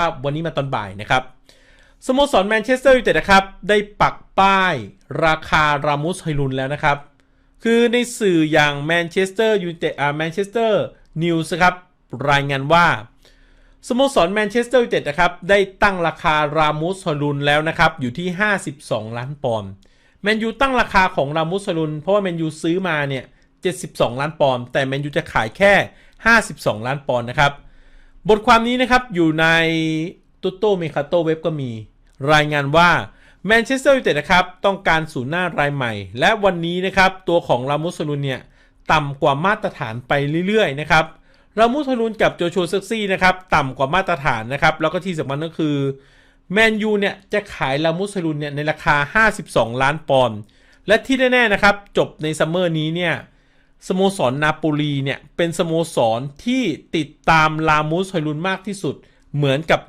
ภาพวันนี้มาตอนบ่ายนะครับ สโมสรแมนเชสเตอร์ยูไนเต็ดนะครับ ได้ปักป้ายราคารามุสไฮลุนแล้วนะครับ คือในสื่ออย่างแมนเชสเตอร์ยูไนเต็ดอ่าแมนเชสเตอร์นิวส์ครับรายงานว่าสโมสรแมนเชสเตอร์ยูไนเต็ดนะครับ ได้ตั้งราคารามุสไฮลุนแล้วนะครับ อยู่ที่ 52 ล้านปอนด์แมนยูตั้งราคาของรามุสไฮลุนเพราะว่าแมนยูซื้อมาเนี่ย 72 ล้านปอนด์แต่แมนยูจะขายแค่ 52 ล้านปอนด์นะครับ บทความนี้นะครับอยู่ในตุโตเมคาโตเว็บก็มี รายงานว่าแมนเชสเตอร์ยูไนเต็ดนะครับต้องการศูนย์หน้ารายใหม่ และวันนี้นะครับตัวของรามุสลุนเนี่ยต่ำกว่ามาตรฐานไปเรื่อยๆนะครับรามุสลุนกับโจชัวเซ็กซี่นะครับต่ำกว่ามาตรฐานนะครับแล้วก็ที่สำคัญก็คือแมนยูเนี่ยจะขายรามุสลุนเนี่ยในราคา 52 ล้านปอนด์และที่แน่ๆนะครับจบในซัมเมอร์นี้เนี่ย สโมสรนาโปลีเนี่ยเป็นสโมสรที่ติดตามลามูสไฮรุนมากที่สุดเหมือนกับ